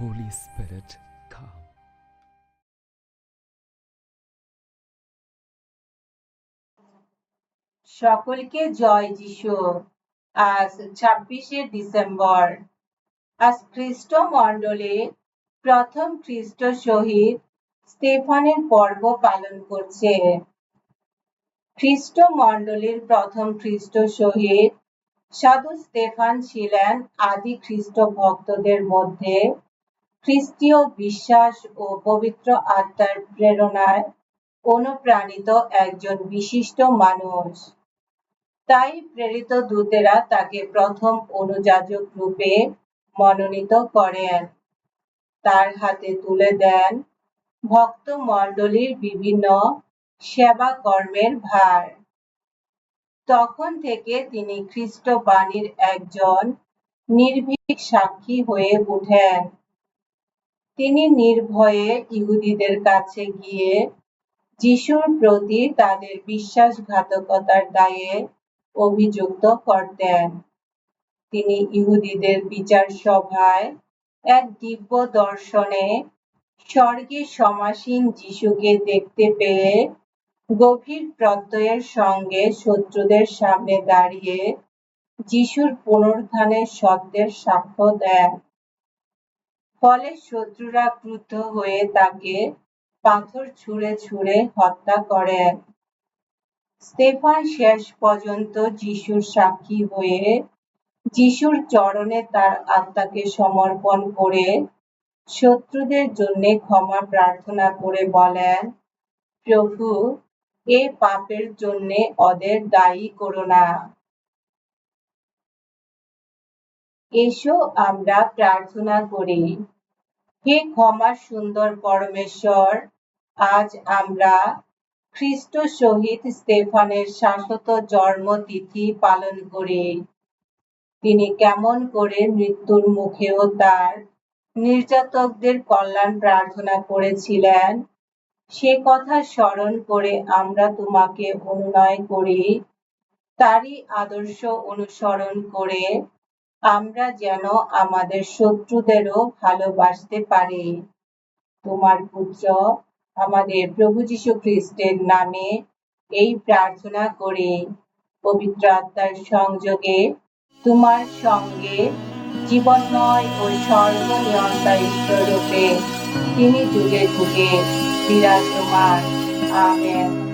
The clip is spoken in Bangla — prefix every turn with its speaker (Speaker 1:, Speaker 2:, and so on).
Speaker 1: Holy Spirit, come.
Speaker 2: সকলকে জয় যিশু। আজ ছাব্বিশে ডিসেম্বর। আজ খ্রিস্ট মণ্ডলে প্রথম খ্রিস্ট শহীদ স্টেফানের পর্ব পালন করছে। খ্রিস্ট মণ্ডলীর প্রথম খ্রিস্ট শহীদ সাধু স্টেফান ছিলেন আদি খ্রিস্ট ভক্তদের মধ্যে। খ্রিস্টীয় বিশ্বাস ও পবিত্র আত্মার প্রেরণায় অনুপ্রাণিত একজন বিশিষ্ট মানুষ। তাই প্রেরিত দূতেরা তাকে প্রথম অনুযাজক রূপে মনোনীত করেন। তার হাতে তুলে দেন ভক্ত মণ্ডলীর বিভিন্ন সেবা কর্মের ভার। তখন থেকে তিনি খ্রিস্ট বাণীর একজন নির্ভীক সাক্ষী হয়ে ওঠেন তিনি নির্ভয়ে ইহুদিদের কাছে গিয়ে যিশুর প্রতি তাদের বিশ্বাসঘাতকতার দায়ে অভিযুক্ত করতেন। তিনি ইহুদিদের বিচার সভায় এক দিব্য দর্শনে স্বর্গে সমাসীন যিশুকে দেখতে পেয়ে গভীর প্রত্যয়ের সঙ্গে শত্রুদের সামনে দাঁড়িয়ে যিশুর পুনরুত্থানের সত্যের সাক্ষ্য দেন। ফলে শত্রুরা ক্রুদ্ধ হয়ে তাকে পাথর ছুঁড়ে ছুঁড়ে হত্যা করেন স্টেফান শেষ পর্যন্ত যিশুর সাক্ষী হয়ে যিশুর চরণে তার আত্মাকে সমর্পণ করে শত্রুদের জন্য ক্ষমা প্রার্থনা করে বলেন, প্রভু, এ পাপের জন্যে ওদের দায়ী করো না। এসো আমরা প্রার্থনা করি। হে ক্ষমা সুন্দর পরমেশ্বর, আজ আমরা খ্রিস্ট শহীদ স্টেফানের শাশ্বত জন্মতিথি পালন করি। তিনি কেমন করে মৃত্যুর মুখেও তার নির্যাতকদের কল্যাণ প্রার্থনা করেছিলেন, সে কথা স্মরণ করে আমরা তোমাকে অনুনয় করি। তারই আদর্শ অনুসরণ করে আমরা যেন আমাদের শত্রুদেরও ভালোবাসতে পারি। তোমার পুত্র আমাদের প্রভু যীশু খ্রিস্টের নামে এই প্রার্থনা করে। পবিত্র আত্মার সংযোগে তোমার সঙ্গে জীবনময় ও সর্বনিয়ন্তা রূপে তিনি যুগে যুগে বিরাজমান। আমেন।